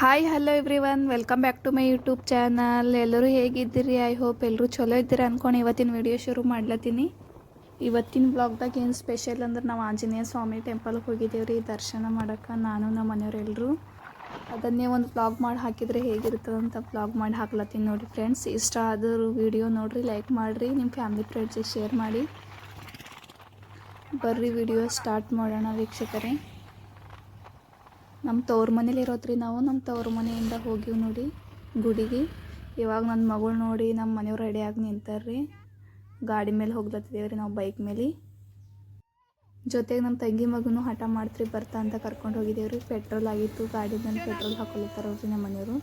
Hi hello everyone welcome back to my YouTube channel ಎಲ್ಲರೂ ಹೇಗಿದ್ದೀರಿ? I hope ಎಲ್ಲರೂ ಚಲೋ ಇದ್ದೀರಿ ಅಂದ್ಕೊಂಡು ಇವತ್ತಿನ ವಿಡಿಯೋ ಶುರು ಮಾಡ್ಲತ್ತೀನಿ. ಇವತ್ತಿನ ಬ್ಲಾಗ್ದಾಗ ಏನು ಸ್ಪೆಷಲ್ ಅಂದ್ರೆ ನಾವು ಆಂಜನೇಯ ಸ್ವಾಮಿ ಟೆಂಪಲ್ಗೆ ಹೋಗಿದ್ದೇವೆ ರೀ ದರ್ಶನ ಮಾಡೋಕೆ ನಾನು ನಮ್ಮ ಮನೆಯವರೆಲ್ಲರೂ ಅದನ್ನೇ ಒಂದು ಬ್ಲಾಗ್ ಮಾಡಿ ಹಾಕಿದರೆ ಹೇಗಿರ್ತದಂತ ಬ್ಲಾಗ್ ಮಾಡಿ ಹಾಕ್ಲತ್ತೀನಿ ನೋಡಿ ಫ್ರೆಂಡ್ಸ್ ಇಷ್ಟ ಆದರೂ ವಿಡಿಯೋ ನೋಡಿರಿ ಲೈಕ್ ಮಾಡಿರಿ ನಿಮ್ಮ ಫ್ಯಾಮಿಲಿ ಫ್ರೆಂಡ್ಸಿಗೆ ಶೇರ್ ಮಾಡಿ. ಬರ್ರಿ ವಿಡಿಯೋ ಸ್ಟಾರ್ಟ್ ಮಾಡೋಣ ವೀಕ್ಷಕರೇ. ನಮ್ಮ ತವ್ರ ಮನೇಲಿ ಇರೋದ್ರಿ ನಾವು, ನಮ್ಮ ತವ್ರ ಮನೆಯಿಂದ ಹೋಗಿವಿ ನೋಡಿ ಗುಡಿಗೆ. ಇವಾಗ ನನ್ನ ಮಗಳು ನೋಡಿ ನಮ್ಮ ಮನೆಯವ್ರು ರೆಡಿಯಾಗಿ ನಿಂತಾರ್ರಿ. ಗಾಡಿ ಮೇಲೆ ಹೋಗ್ಲತ್ತಿದ್ದೇವೆ ರೀ ನಾವು ಬೈಕ್ ಮೇಲೆ. ಜೊತೆಗೆ ನಮ್ಮ ತಂಗಿ ಮಗನೂ ಹಠ ಮಾಡ್ತ್ರಿ, ಬರ್ತಾ ಅಂತ ಕರ್ಕೊಂಡು ಹೋಗಿದ್ದೇವೆ ರೀ ಪೆಟ್ರೋಲ್ ಆಗಿತ್ತು ಗಾಡಿ ಮೇಲೆ ಪೆಟ್ರೋಲ್ ಹಾಕೊಳತ್ತಾರವ್ರಿ ನಮ್ಮ ಮನೆಯವರು.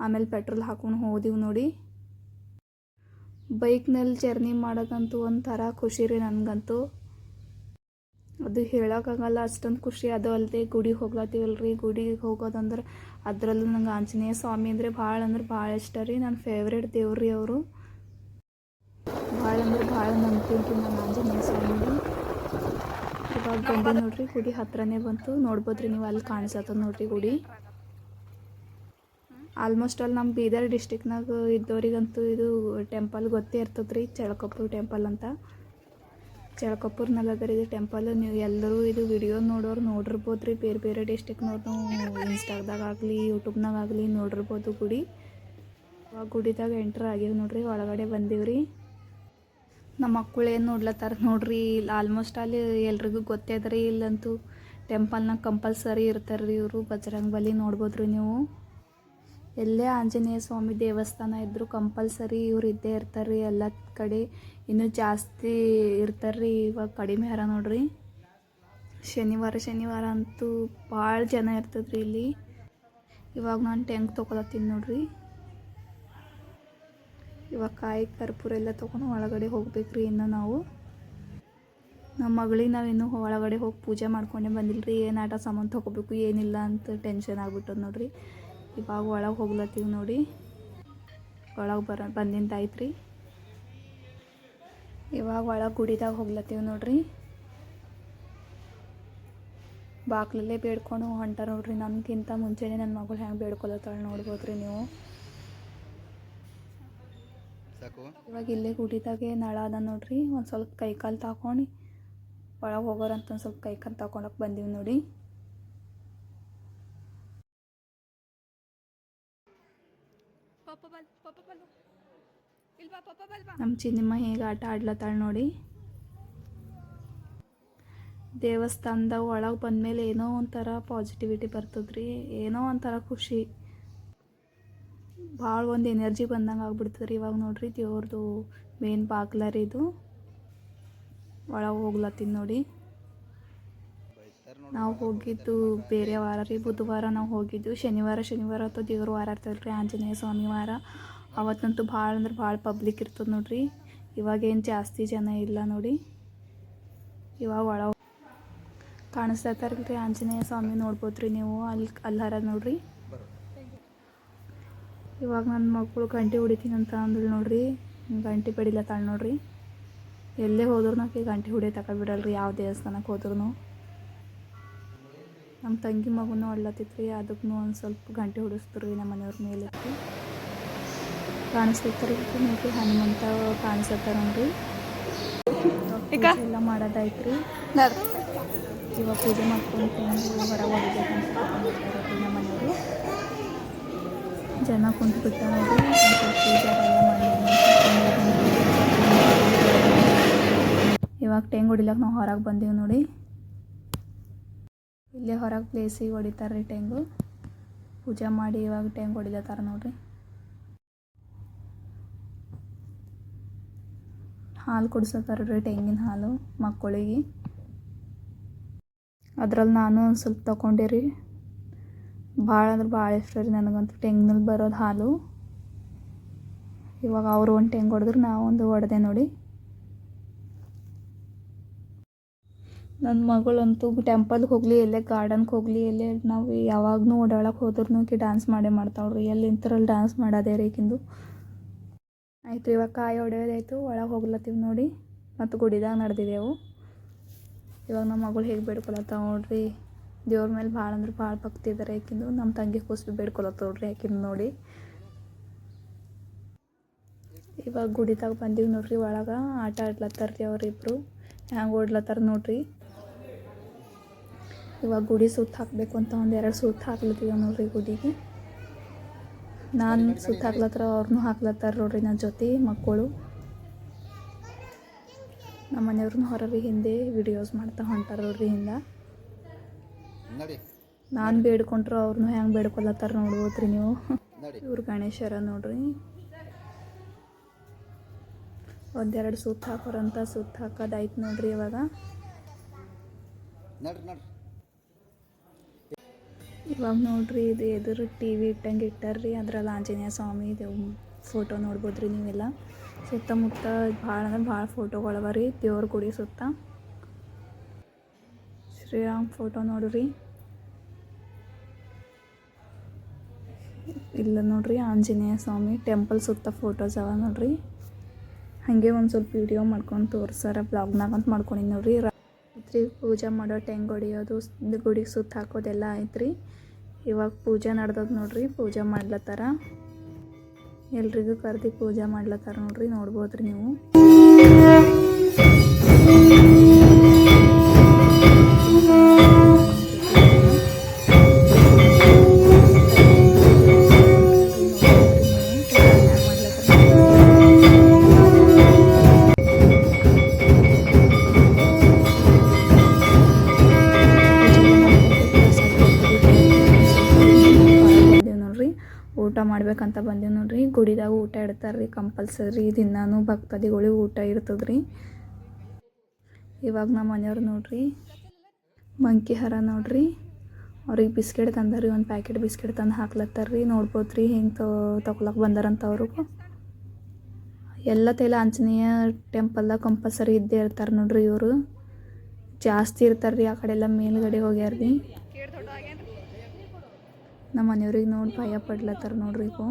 ಆಮೇಲೆ ಪೆಟ್ರೋಲ್ ಹಾಕೊಂಡು ಹೋದಿವಿ ನೋಡಿ. ಬೈಕ್ನಲ್ಲಿ ಜರ್ನಿ ಮಾಡೋದಂತೂ ಒಂಥರ ಖುಷಿ ರೀ ನನಗಂತೂ. ಅದು ಹೇಳೋಕ್ಕಾಗಲ್ಲ, ಅಷ್ಟೊಂದು ಖುಷಿ. ಅದು ಅಲ್ಲದೆ ಗುಡಿಗೆ ಹೋಗ್ಲತ್ತೀವಲ್ರಿ? ಗುಡಿಗೆ ಹೋಗೋದಂದ್ರೆ ಅದರಲ್ಲೂ ನಂಗೆ ಆಂಜನೇಯ ಸ್ವಾಮಿ ಅಂದರೆ ಭಾಳ ಅಂದ್ರೆ ಭಾಳ ಇಷ್ಟ ರೀ. ನನ್ನ ಫೇವ್ರೇಟ್ ದೇವ್ರಿ ಅವರು. ಭಾಳ ಅಂದ್ರೆ ಭಾಳ ನಂಬ್ತೀನಿ ನಾನು ಆಂಜನೇಯ ಸ್ವಾಮಿ. ಇವಾಗ ಬಂದು ನೋಡ್ರಿ, ಗುಡಿ ಹತ್ರನೇ ಬಂತು. ನೋಡ್ಬೋದ್ರಿ ನೀವು ಅಲ್ಲಿ ಕಾಣಿಸತ್ತದ ನೋಡ್ರಿ ಗುಡಿ. ಆಲ್ಮೋಸ್ಟ್ ಅಲ್ಲಿ ನಮ್ಮ ಬೀದರ್ ಡಿಸ್ಟಿಕ್ನಾಗ ಇದ್ದವ್ರಿಗಂತೂ ಇದು ಟೆಂಪಲ್ ಗೊತ್ತೇ ಇರ್ತದ್ರಿ ಚಳಕಪ್ಪು ಟೆಂಪಲ್ ಅಂತ. ಚಳಕಪ್ಪೂರ್ನಲ್ಲಿ ಇದು ಟೆಂಪಲ್. ನೀವು ಎಲ್ಲರೂ ಇದು ವಿಡಿಯೋ ನೋಡೋರು ನೋಡಿರ್ಬೋದು ರೀ ಬೇರೆ ಬೇರೆ ಡಿಸ್ಟಿಕ್ನವ್ರು ಇನ್ಸ್ಟಾಗ್ದಾಗ ಆಗಲಿ ಯೂಟ್ಯೂಬ್ನಾಗ ಆಗಲಿ ನೋಡಿರ್ಬೋದು ಗುಡಿ. ಆ ಗುಡಿದಾಗ ಎಂಟ್ರ್ ಆಗಿದೆ ನೋಡ್ರಿ. ಒಳಗಡೆ ಬಂದೀವಿ ರೀ ನಮ್ಮ ಮಕ್ಕಳು ಏನು ನೋಡ್ಲತ್ತಾರ ನೋಡ್ರಿ. ಇಲ್ಲಿ ಆಲ್ಮೋಸ್ಟ್ ಅಲ್ಲಿ ಎಲ್ರಿಗೂ ಗೊತ್ತೇ ಅದ ರೀ ಇಲ್ಲಂತೂ. ಟೆಂಪಲ್ನಾಗ ಕಂಪಲ್ಸರಿ ಇರ್ತಾರೆ ರೀ ಇವರು. ಬಜರಂಗ್ ಬಲಿ ನೋಡ್ಬೋದು ರೀ ನೀವು. ಎಲ್ಲೇ ಆಂಜನೇಯ ಸ್ವಾಮಿ ದೇವಸ್ಥಾನ ಇದ್ದರೂ ಕಂಪಲ್ಸರಿ ಇವ್ರು ಇದ್ದೇ ಇರ್ತಾರೆ ಎಲ್ಲ ಕಡೆ ಇನ್ನೂ ಜಾಸ್ತಿ ಇರ್ತಾರೆ ರೀ ಇವಾಗ ಕಡಿಮೆ ಹರ ನೋಡ್ರಿ. ಶನಿವಾರ ಶನಿವಾರ ಅಂತೂ ಭಾಳ ಜನ ಇರ್ತದ್ರಿ ಇಲ್ಲಿ. ಇವಾಗ ನಾನು ಟೆಂಕ್ ತೊಗೊಳತ್ತೀನಿ ನೋಡ್ರಿ. ಇವಾಗ ಕಾಯಿ ಕರ್ಪೂರ ಎಲ್ಲ ತೊಗೊಂಡು ಒಳಗಡೆ ಹೋಗ್ಬೇಕ್ರಿ ಇನ್ನು ನಾವು. ನಮ್ಮ ಮಗಳಿಗೆ ನಾವು ಇನ್ನೂ ಒಳಗಡೆ ಹೋಗಿ ಪೂಜೆ ಮಾಡ್ಕೊಂಡೇ ಬಂದಿಲ್ಲ ರೀ ಏನು ಆಟ ಸಾಮಾನು ತೊಗೋಬೇಕು, ಏನಿಲ್ಲ ಅಂತ ಟೆನ್ಷನ್ ಆಗ್ಬಿಟ್ಟದ ನೋಡ್ರಿ. ಇವಾಗ ಒಳಗೆ ಹೋಗ್ಲತ್ತೀವಿ ನೋಡಿ. ಒಳಗೆ ಬರ ಬಂದಿಂದಾಯ್ತು ರೀ ಇವಾಗ ಒಳಗೆ ಗುಡಿದಾಗ ಹೋಗ್ಲತ್ತೀವಿ ನೋಡ್ರಿ. ಬಾಕ್ಲಲ್ಲೇ ಬೇಡ್ಕೊಂಡು ಹೊಂಟಾರ ನೋಡ್ರಿ. ನನ್ಗಿಂತ ಮುಂಚೆನೇ ನನ್ನ ಮಗಳು ಹೆಂಗೆ ಬೇಡ್ಕೊಳತ್ತಾಳೆ ನೋಡ್ಬೋದ್ರಿ ನೀವು. ಇವಾಗ ಇಲ್ಲೇ ಗುಡಿದಾಗೆ ನಳ ಅದ ನೋಡ್ರಿ. ಒಂದು ಸ್ವಲ್ಪ ಕೈಕಾಲು ಕಾಲು ತಕೊಂಡು ಒಳಗೆ ಹೋಗೋರಂತ ಒಂದು ಸ್ವಲ್ಪ ಕೈಕಾಲು ಕಾಲು ತಗೊಳಕ್ಕೆ ಬಂದೀವಿ ನೋಡಿ. ನಮ್ಮ ಚಿನ್ನಮ್ಮ ಹೇಗೆ ಆಟ ಆಡ್ಲತ್ತಾಳೆ ನೋಡಿ. ದೇವಸ್ಥಾನದ ಒಳಗೆ ಬಂದಮೇಲೆ ಏನೋ ಒಂಥರ ಪಾಸಿಟಿವಿಟಿ ಬರ್ತದ್ರಿ, ಏನೋ ಒಂಥರ ಖುಷಿ. ಭಾಳ ಒಂದು ಎನರ್ಜಿ ಬಂದಂಗೆ ಆಗ್ಬಿಡ್ತದ್ರಿ ಇವಾಗ ನೋಡ್ರಿ ದೇವ್ರದ್ದು ಮೇನ್ ಬಾಗ್ಲ ರೀ ಇದು. ಒಳಗೆ ಹೋಗ್ಲತ್ತೀನಿ ನೋಡಿ. ನಾವು ಹೋಗಿದ್ದು ಬೇರೆ ವಾರ ರೀ, ಬುಧವಾರ ನಾವು ಹೋಗಿದ್ದು. ಶನಿವಾರ ಶನಿವಾರ ಅಥವಾ ದೇವ್ರ ವಾರ ಇರ್ತದೆ ರೀ ಆಂಜನೇಯ ಸ್ವಾಮಿ ವಾರ. ಅವತ್ತಂತೂ ಭಾಳ ಅಂದ್ರೆ ಭಾಳ ಪಬ್ಲಿಕ್ ಇರ್ತದೆ ನೋಡ್ರಿ. ಇವಾಗೇನು ಜಾಸ್ತಿ ಜನ ಇಲ್ಲ ನೋಡಿ. ಇವಾಗ ಒಳ ಕಾಣಿಸ್ತಾರಲ್ರಿ ಆಂಜನೇಯ ಸ್ವಾಮಿ ನೋಡ್ಬೋದು ರೀ ನೀವು. ಅಲ್ಲಿ ಅಲ್ಲಾರ ನೋಡ್ರಿ. ಇವಾಗ ನನ್ನ ಮಕ್ಕಳು ಗಂಟೆ ಹೊಡಿತೀನಿ ಅಂತ ಅಂದಳು ನೋಡ್ರಿ. ಗಂಟೆ ಬಡಿಲತ್ತಾಳ ನೋಡ್ರಿ. ಎಲ್ಲೇ ಹೋದ್ರು ನಾಕೆ ಗಂಟೆ ಹೊಡಿ ತಗೊಬಿಡಲ್ರಿ ಯಾವ ದೇವಸ್ಥಾನಕ್ಕೆ ಹೋದ್ರೂ ನಮ್ಮ ತಂಗಿ ಮಗುನೂ ಅಳ್ಳತ್ತಿತ್ರಿ ಅದಕ್ಕೂ ಒಂದು ಸ್ವಲ್ಪ ಗಂಟೆ ಹೊಡಿಸ್ತಾರೆ ನಮ್ಮ ಮನೆಯವ್ರ ಮೇಲೆ. ಕಾಣಿಸ್ತಿರ್ತಾರೆ ನೋಡ್ರಿ ಹನುಮಂತ ಕಾಣಿಸತ್ತಾರ ನೋಡ್ರಿ. ಎಲ್ಲ ಮಾಡೋದಾಯ್ತು ರೀ. ಇವಾಗ ಪೂಜೆ ಮಾಡ್ಕೊಂಡು ಹೊರಗೆ ಹೋಗ್ಬೇಕಂತ ನಮ್ಮ ಮನೆಯವರು. ಜನ ಕುಂತು ಬಿಟ್ಟ ನೋಡ್ರಿ ಇವಾಗ ಟೆಂಗ್ ಹೊಡಿಲಕ್ಕೆ ನಾವು ಹೊರಗೆ ಬಂದೀವಿ ನೋಡಿ. ಇಲ್ಲೇ ಹೊರಗೆ ಪ್ಲೇಸಿಗೆ ಹೊಡಿತಾರ್ರಿ ಟೆಂಗು. ಪೂಜೆ ಮಾಡಿ ಇವಾಗ ಟೆಂಗ್ ಹೊಡಿಲತ್ತಾರ ನೋಡ್ರಿ. ಹಾಲು ಕುಡ್ಸತ್ತಾರ ರೀ ತೆಂಗಿನ ಹಾಲು ಮಕ್ಕಳಿಗೆ? ಅದ್ರಲ್ಲಿ ನಾನು ಒಂದು ಸ್ವಲ್ಪ ತಗೊಂಡೆ ರೀ ಭಾಳ ಅಂದ್ರೆ ಭಾಳ ಇಷ್ಟ ರೀ ನನಗಂತೂ ತೆಂಗಿನಲ್ಲಿ ಬರೋದು ಹಾಲು. ಇವಾಗ ಅವರು ಒಂದು ಟೆಂಗ್ ಹೊಡೆದ್ರೆ ಒಂದು ಹೊಡೆದೆ ನೋಡಿ. ನನ್ನ ಮಗಳಂತೂ ಟೆಂಪಲ್ಗೆ ಹೋಗಲಿ, ಎಲ್ಲೇ ಗಾರ್ಡನ್ಗೆ ಹೋಗಲಿ, ಎಲ್ಲೇ ನಾವು ಯಾವಾಗೂ ಓಡಾಡಕ್ಕೆ ಹೋದ್ರೂ ಡ್ಯಾನ್ಸ್ ಮಾಡೇ ಮಾಡ್ತಾವ್ರಿ ಎಲ್ಲಿ ನಿಂತರಲ್ಲಿ ಡ್ಯಾನ್ಸ್ ಮಾಡೋದೇ ರೀ ಈಕಿಂದು. ಆಯಿತು, ಇವಾಗ ಕಾಯಿ ಹೊಡೆಯೋದಾಯ್ತು. ಒಳಗೆ ಹೋಗ್ಲತ್ತೀವಿ ನೋಡಿ. ಮತ್ತು ಗುಡಿದಾಗ ನಡೆದಿದ್ದೆವು. ಇವಾಗ ನಮ್ಮ ಮಗಳು ಹೇಗೆ ಬೇಡ್ಕೊಳತ್ತಾವ ನೋಡ್ರಿ. ದೇವ್ರ ಮೇಲೆ ಭಾಳ ಅಂದ್ರೆ ಭಾಳ ಭಕ್ತಿ ಇದ್ದಾರೆ ಯಾಕಿಂದು. ನಮ್ಮ ತಂಗಿ ಖುಷಿ ಬೇಡ್ಕೊಳತ್ತ ನೋಡ್ರಿ ಯಾಕಿಂದು ನೋಡಿ. ಇವಾಗ ಗುಡಿದಾಗ ಬಂದೀವಿ ನೋಡ್ರಿ, ಒಳಗೆ ಆಟ ಆಡ್ಲತ್ತಾರ ರೀ ಅವರಿಬ್ರು. ಹ್ಯಾಂಗೆ ಓಡ್ಲತ್ತಾರ ನೋಡ್ರಿ. ಇವಾಗ ಗುಡಿ ಸುತ್ತ ಹಾಕಬೇಕು ಅಂತ ಒಂದು ಎರಡು ಸುತ್ತ ಹಾಕ್ಲತ್ತೀವಿ ನೋಡ್ರಿ ಗುಡಿಗೆ. ನಾನು ಸುತ್ತ ಹಾಕ್ಲತ್ತಾರ ಅವ್ರನ್ನೂ ಹಾಕ್ಲತ್ತಾರ ನೋಡ್ರಿ ನನ್ನ ಜೊತೆ ಮಕ್ಕಳು. ನಮ್ಮ ಮನೆಯವ್ರನ್ನೂ ಹೊರಗೆ ಹಿಂದೆ ವಿಡಿಯೋಸ್ ಮಾಡ್ತಾ ಹೊಂಟಾರ ನೋಡ್ರಿ ಹಿಂದ. ನಾನು ಬೇಡ್ಕೊಂಡ್ರು ಅವ್ರನ್ನೂ ಹೆಂಗೆ ಬೇಡ್ಕೊಲತ್ತಾರ ನೋಡ್ಬೋದ್ರಿ ನೀವು. ಇವ್ರು ಗಣೇಶರ ನೋಡ್ರಿ. ಒಂದೆರಡು ಸುತ್ತ ಹಾಕೋರಂತ ಸುತ್ತ ಹಾಕೋದಾಯ್ತು ನೋಡ್ರಿ ಇವಾಗ. ನಡ್ರಿ ನಡ್ರಿ. ಇವಾಗ ನೋಡ್ರಿ ಇದು ಎದುರು ಟಿ ವಿ ಇಟ್ಟಂಗೆ ಇಟ್ಟಾರ್ರಿ. ಅದ್ರಲ್ಲಿ ಆಂಜನೇಯ ಸ್ವಾಮಿ ಫೋಟೋ ನೋಡ್ಬೋದ್ರಿ ನೀವೆಲ್ಲ. ಸುತ್ತಮುತ್ತ ಭಾಳ ಅಂದ್ರೆ ಭಾಳ ಫೋಟೋಗಳವ ರೀ, ದೇವ್ರ ಗುಡಿ ಸುತ್ತ. ಶ್ರೀರಾಮ್ ಫೋಟೋ ನೋಡ್ರಿ. ಇಲ್ಲ ನೋಡ್ರಿ, ಆಂಜನೇಯ ಸ್ವಾಮಿ ಟೆಂಪಲ್ ಸುತ್ತ ಫೋಟೋಸ್ ಅವ ನೋಡ್ರಿ. ಹಾಗೆ ಒಂದು ಸ್ವಲ್ಪ ವಿಡಿಯೋ ಮಾಡ್ಕೊಂಡು ತೋರ್ಸಾರ ಬ್ಲಾಗ್ನಾಗ ಅಂತ ಮಾಡ್ಕೊಂಡಿನಿ ನೋಡ್ರಿ. ಪೂಜೆ ಮಾಡೋ ಟೆಂಗ್ ಹೊಡಿಯೋದು ಗುಡಿಗೆ ಸುತ್ತ ಹಾಕೋದೆಲ್ಲ ಐತ್ರಿ. ಇವಾಗ ಪೂಜೆ ನಡ್ದದ ನೋಡ್ರಿ, ಪೂಜೆ ಮಾಡ್ಲತ್ತಾರ. ಎಲ್ರಿಗೂ ಕರ್ದು ಪೂಜೆ ಮಾಡ್ಲತ್ತಾರ ನೋಡ್ರಿ, ನೋಡ್ಬೋದ್ರಿ ನೀವು. ಮಾಡ್ಬೇಕಂತ ಬಂದೀವಿ ನೋಡ್ರಿ. ಗುಡಿದಾಗ ಊಟ ಇಡ್ತಾರ್ರಿ ಕಂಪಲ್ಸರಿ ದಿನಾನು ಭಕ್ತಾದಿಗಳಿಗೆ ಊಟ ಇರ್ತದ್ರಿ ಇವಾಗ ನಮ್ಮ ಮನೆಯವ್ರು ನೋಡ್ರಿ, ಮಂಕಿ ಹರ ನೋಡ್ರಿ. ಅವ್ರಿಗೆ ಬಿಸ್ಕೆಟ್ ತಂದಾರಿ ಒಂದು ಪ್ಯಾಕೆಟ್ ಬಿಸ್ಕೆಟ್ ತಂದು ಹಾಕ್ಲತ್ತಾರ್ರಿ. ನೋಡ್ಬೋದ್ರಿ ಹಿಂಗೆ ತಗೊಳಕ್ ಬಂದಾರಂತ ಅವ್ರಿಗೂ. ಎಲ್ಲ ತೈಲ ಆಂಜನೇಯ ಟೆಂಪಲ್ದಾಗ ಕಂಪಲ್ಸರಿ ಇದ್ದೇ ಇರ್ತಾರೆ ನೋಡ್ರಿ ಇವರು. ಜಾಸ್ತಿ ಇರ್ತಾರ್ರಿ ಆ ಕಡೆ ಎಲ್ಲ ಮೇಲ್ಗಡೆ ಹೋಗ್ಯಾರ್ರಿ. ನಮ್ಮ ಮನೆಯವ್ರಿಗೆ ನೋಡಿ ಭಯ ಪಡ್ಲತ್ತಾರ ನೋಡ್ರಿ ಇವು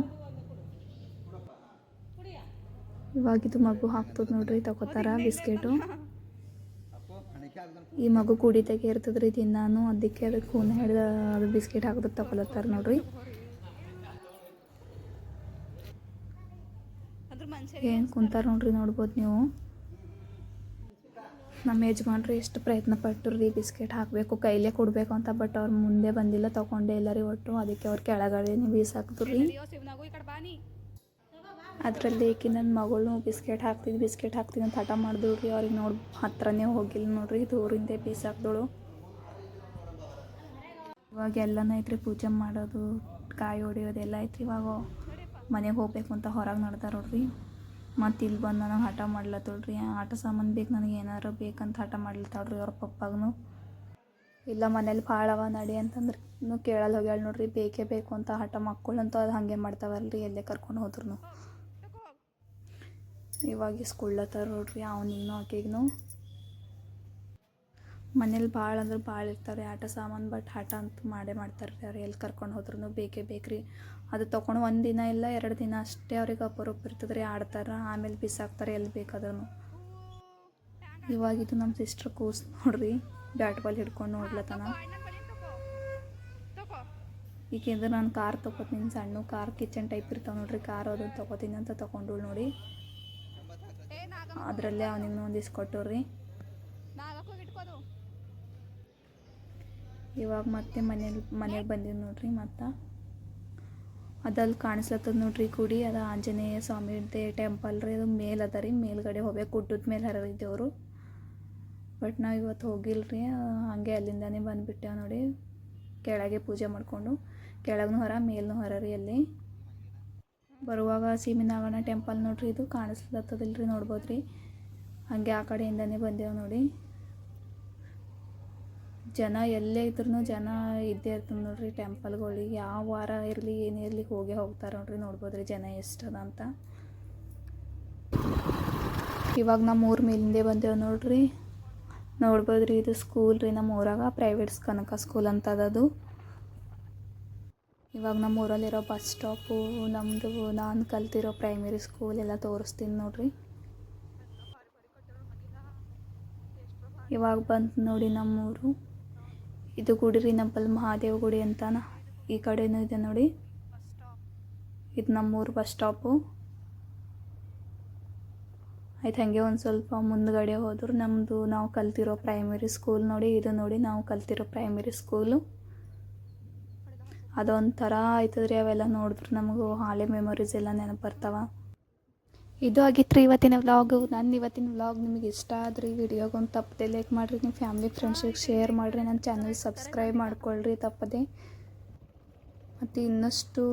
ಇವಾಗ ಇದು ಮಗು ಹಾಕ್ತದ ನೋಡ್ರಿ, ತಗೋತಾರ ಬಿಸ್ಕೆಟು. ಈ ಮಗು ಕುಡಿತಾಗೆ ಇರ್ತದ್ರಿ ದಿನಾನು, ಅದಕ್ಕೆ ಅದಕ್ಕೆ ಹೂನ ಹಿಡ್ದ ಅದು ಬಿಸ್ಕೆಟ್ ಹಾಕಿದ್ರೆ ತಗೊಲತ್ತಾರ ನೋಡ್ರಿ. ಏನು ಕುಂತಾರ ನೋಡ್ರಿ ನೋಡ್ಬೋದು ನೀವು. ನಮ್ಮ ಯಜಮಾನ್ರು ಎಷ್ಟು ಪ್ರಯತ್ನ ಪಟ್ಟರು ರೀ ಬಿಸ್ಕೆಟ್ ಹಾಕಬೇಕು, ಕೈಲೇ ಕೊಡಬೇಕು ಅಂತ ಬಟ್ ಅವ್ರು ಮುಂದೆ ಬಂದಿಲ್ಲ, ತಗೊಂಡೇ ಇಲ್ಲ ರೀ ಒಟ್ಟು, ಅದಕ್ಕೆ ಅವ್ರು ಕೆಳಗಡೆ ಬೀಸಾಕ್ತು ರೀ. ಅದರಲ್ಲಿ ಏಕೆ ನನ್ನ ಮಗಳು ಬಿಸ್ಕೆಟ್ ಹಾಕ್ತಿದ್ದು ಬಿಸ್ಕೆಟ್ ಹಾಕ್ತೀನಿ ಅಂತ ಹಠ ಮಾಡಿದ್ರು ರೀ, ಅವ್ರಿಗೆ ನೋಡಿ ಹತ್ರನೇ ಹೋಗಿಲ್ಲ ನೋಡ್ರಿ ದೂರಿಂದ ಬೀಸಾಕ್ದಳು. ಇವಾಗ ಎಲ್ಲನೂ ಐತ್ರಿ ಪೂಜೆ ಮಾಡೋದು, ಕಾಯಿ ಹೊಡಿಯೋದೆಲ್ಲ ಐತ್ರಿ ಇವಾಗ. ಮನೆಗೆ ಹೋಗ್ಬೇಕು ಅಂತ ಹೊರಗೆ ನೋಡ್ರಿ. ಮತ್ತು ಇಲ್ಲಿ ಬಂದು ನನಗೆ ಹಠ ಮಾಡ್ಲತ್ತಳ್ರಿ ಆಟ ಸಾಮಾನು ಬೇಕು ನನಗೆ ಏನಾರು ಬೇಕಂತ ಹಠ ಮಾಡ್ಲತ್ತಾಳ್ರಿ ಅವ್ರ ಪಪ್ಪಾಗೂ ಇಲ್ಲ ಮನೇಲಿ ಭಾಳ ಅವ ನಡಿ ಅಂತಂದ್ರೆ ಇನ್ನೂ ಕೇಳಲ್ಲ ಹೋಗ್ಯಾಳ ನೋಡ್ರಿ, ಬೇಕೇ ಬೇಕು ಅಂತ ಹಠ ಮಕ್ಕಳಂತೂ ಅದು ಹಾಗೆ ಮಾಡ್ತಾವಲ್ರಿ, ಎಲ್ಲೇ ಕರ್ಕೊಂಡು ಹೋದ್ರು ಇವಾಗ ಇಸ್ಕೊಳ್ಳತ್ತಾರ ನೋಡ್ರಿ ಅವನಿಗೂ ಆಕೆಗೂ ಮನೇಲಿ ಭಾಳ ಅಂದ್ರೆ ಭಾಳ ಇರ್ತಾರೆ ಆಟ ಸಾಮಾನು ಬಟ್ ಆಟ ಅಂತೂ ಮಾಡೇ ಮಾಡ್ತಾರೆ ರೀ ಅವ್ರು ಎಲ್ಲಿ ಕರ್ಕೊಂಡು ಹೋದ್ರೂ ಬೇಕೇ ಬೇಕ್ರಿ ಅದು ತೊಗೊಂಡು ಒಂದು ದಿನ ಇಲ್ಲ, ಎರಡು ದಿನ ಅಷ್ಟೇ ಅವ್ರಿಗೆ ಅಪರೂಪ ಇರ್ತದೆ ರೀ ಆಡ್ತಾರೆ, ಆಮೇಲೆ ಬಿಸಾಕ್ತಾರೆ ಎಲ್ಲಿ ಬೇಕಾದ್ರೂ ಇವಾಗ ಇದು ನಮ್ಮ ಸಿಸ್ಟರ್ ಕೂಸ್ ನೋಡ್ರಿ, ಬ್ಯಾಟ್ ಬಾಲ್ ಹಿಡ್ಕೊಂಡು ನೋಡ್ಲತ್ತನ ಈಗೇಂದ್ರೆ ನಾನು ಕಾರ್ ತೊಗೋತೀನಿ, ಸಣ್ಣ ಕಾರ್ ಕಿಚನ್ ಟೈಪ್ ಇರ್ತಾವೆ ನೋಡ್ರಿ, ಕಾರ್ ಅದನ್ನು ತೊಗೋತೀನಿ ಅಂತ ತೊಗೊಂಡು ನೋಡಿ. ಅದರಲ್ಲೇ ಅವನಿಗೆ ಒಂದು ಇವಾಗ ಮತ್ತೆ ಮನೇಲಿ, ಮನೆಗೆ ಬಂದೀವಿ ನೋಡ್ರಿ ಮತ್ತು. ಅದಲ್ಲಿ ಕಾಣಿಸ್ಲತ್ತದ ನೋಡ್ರಿ ಗುಡಿ, ಅದು ಆಂಜನೇಯ ಸ್ವಾಮಿದೇ ಟೆಂಪಲ್ ರೀ, ಅದು ಮೇಲೆ ಅದ ರೀ, ಮೇಲ್ಗಡೆ ಹೋಗ್ಬೇಕು, ಗುಡ್ಡದ ಮೇಲೆ ಹರಿದೇವ್ರು ಬಟ್ ನಾವು ಇವತ್ತು ಹೋಗಿಲ್ಲ ರೀ ಹಾಗೆ ಅಲ್ಲಿಂದನೇ ಬಂದುಬಿಟ್ಟೆವು ನೋಡಿ. ಕೆಳಗೆ ಪೂಜೆ ಮಾಡಿಕೊಂಡು ಕೆಳಗೂ ಹೊರ ಮೇಲೂ ಹೊರ ರೀ ಅಲ್ಲಿ. ಬರುವಾಗ ಸೀಮಿನಾಗಣ ಟೆಂಪಲ್ ನೋಡ್ರಿ, ಇದು ಕಾಣಿಸ್ಲತ್ತದಿಲ್ಲ ರೀ ನೋಡ್ಬೋದು ರೀ ಹಾಗೆ ಆ ಕಡೆಯಿಂದನೇ ಬಂದೆವು ನೋಡಿ. ಜನ ಎಲ್ಲೇ ಇದ್ರೂ ಜನ ಇದ್ದೇ ಇರ್ತದೆ ನೋಡ್ರಿ ಟೆಂಪಲ್ಗಳಿಗೆ. ಯಾವ ವಾರ ಇರಲಿ, ಏನೇ ಇರಲಿ ಹೋಗೇ ಹೋಗ್ತಾರೆ ನೋಡ್ರಿ. ನೋಡ್ಬೋದು ರೀ ಜನ ಎಷ್ಟದ ಅಂತ. ಇವಾಗ ನಮ್ಮ ಊರ ಮೇಲಿಂದೆ ಬಂದೇವೆ ನೋಡ್ರಿ. ನೋಡ್ಬೋದು ರೀ ಇದು ಸ್ಕೂಲ್ ರೀ ನಮ್ಮ ಊರಾಗ ಪ್ರೈವೇಟ್ ಕನಕ ಸ್ಕೂಲ್ ಅಂತ ಅದು ಇವಾಗ ನಮ್ಮ ಊರಲ್ಲಿರೋ ಬಸ್ ಸ್ಟಾಪು ನಮ್ಮದು ನಾನು ಕಲ್ತಿರೋ ಪ್ರೈಮರಿ ಸ್ಕೂಲ್ ಎಲ್ಲ ತೋರಿಸ್ತೀನಿ ನೋಡ್ರಿ. ಇವಾಗ ಬಂತು ನೋಡಿ ನಮ್ಮೂರು. ಇದು ಗುಡಿ ರೀ ಮಹಾದೇವ ಗುಡಿ ಅಂತಾನ. ಈ ಕಡೆನೂ ಇದೆ ನೋಡಿ. ಇದು ನಮ್ಮೂರು ಬಸ್ ಸ್ಟಾಪು. ಆಯ್ತು, ಹಾಗೆ ಒಂದು ಸ್ವಲ್ಪ ಮುಂದ್ಗಡೆ ಹೋದ್ರೆ. ನಮ್ಮದು ನಾವು ಕಲ್ತಿರೋ ಪ್ರೈಮರಿ ಸ್ಕೂಲ್ ನೋಡಿ, ಇದು ನೋಡಿ ನಾವು ಕಲ್ತಿರೋ ಪ್ರೈಮರಿ ಸ್ಕೂಲು ಅದೊಂಥರ ಆಯ್ತದ್ರಿ, ಅವೆಲ್ಲ ನೋಡಿದ್ರೆ ನಮಗೂ ಹಾಲೆ ಮೆಮೊರೀಸ್ ಎಲ್ಲ ನೆನಪು ಬರ್ತಾವ. ಇದು ಆಗಿತ್ತು ರೀ ಇವತ್ತಿನ ವ್ಲಾಗು ನನ್ನ ಇವತ್ತಿನ ವ್ಲಾಗ್ ನಿಮಗೆ ಇಷ್ಟ ಆದ್ರಿ ವಿಡಿಯೋಗೆ ಒಂದು ತಪ್ಪದೆ ಲೈಕ್ ಮಾಡಿರಿ ನಿಮ್ಮ ಫ್ಯಾಮಿಲಿ ಫ್ರೆಂಡ್ಸಿಗೆ ಶೇರ್ ಮಾಡಿರಿ, ನನ್ನ ಚಾನಲ್ ಸಬ್ಸ್ಕ್ರೈಬ್ ಮಾಡ್ಕೊಳ್ರಿ ತಪ್ಪದೆ. ಮತ್ತು ಇನ್ನಷ್ಟು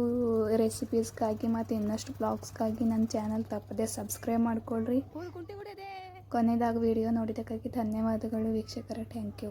ರೆಸಿಪೀಸ್ಗಾಗಿ ಮತ್ತು ಇನ್ನಷ್ಟು ಬ್ಲಾಗ್ಸ್ಗಾಗಿ ನನ್ನ ಚಾನಲ್ ತಪ್ಪದೆ ಸಬ್ಸ್ಕ್ರೈಬ್ ಮಾಡ್ಕೊಳ್ರಿ. ಕೊನೆಯದಾಗ ವಿಡಿಯೋ ನೋಡಿದ್ದಕ್ಕಾಗಿ ಧನ್ಯವಾದಗಳು ವೀಕ್ಷಕರ ಥ್ಯಾಂಕ್ ಯು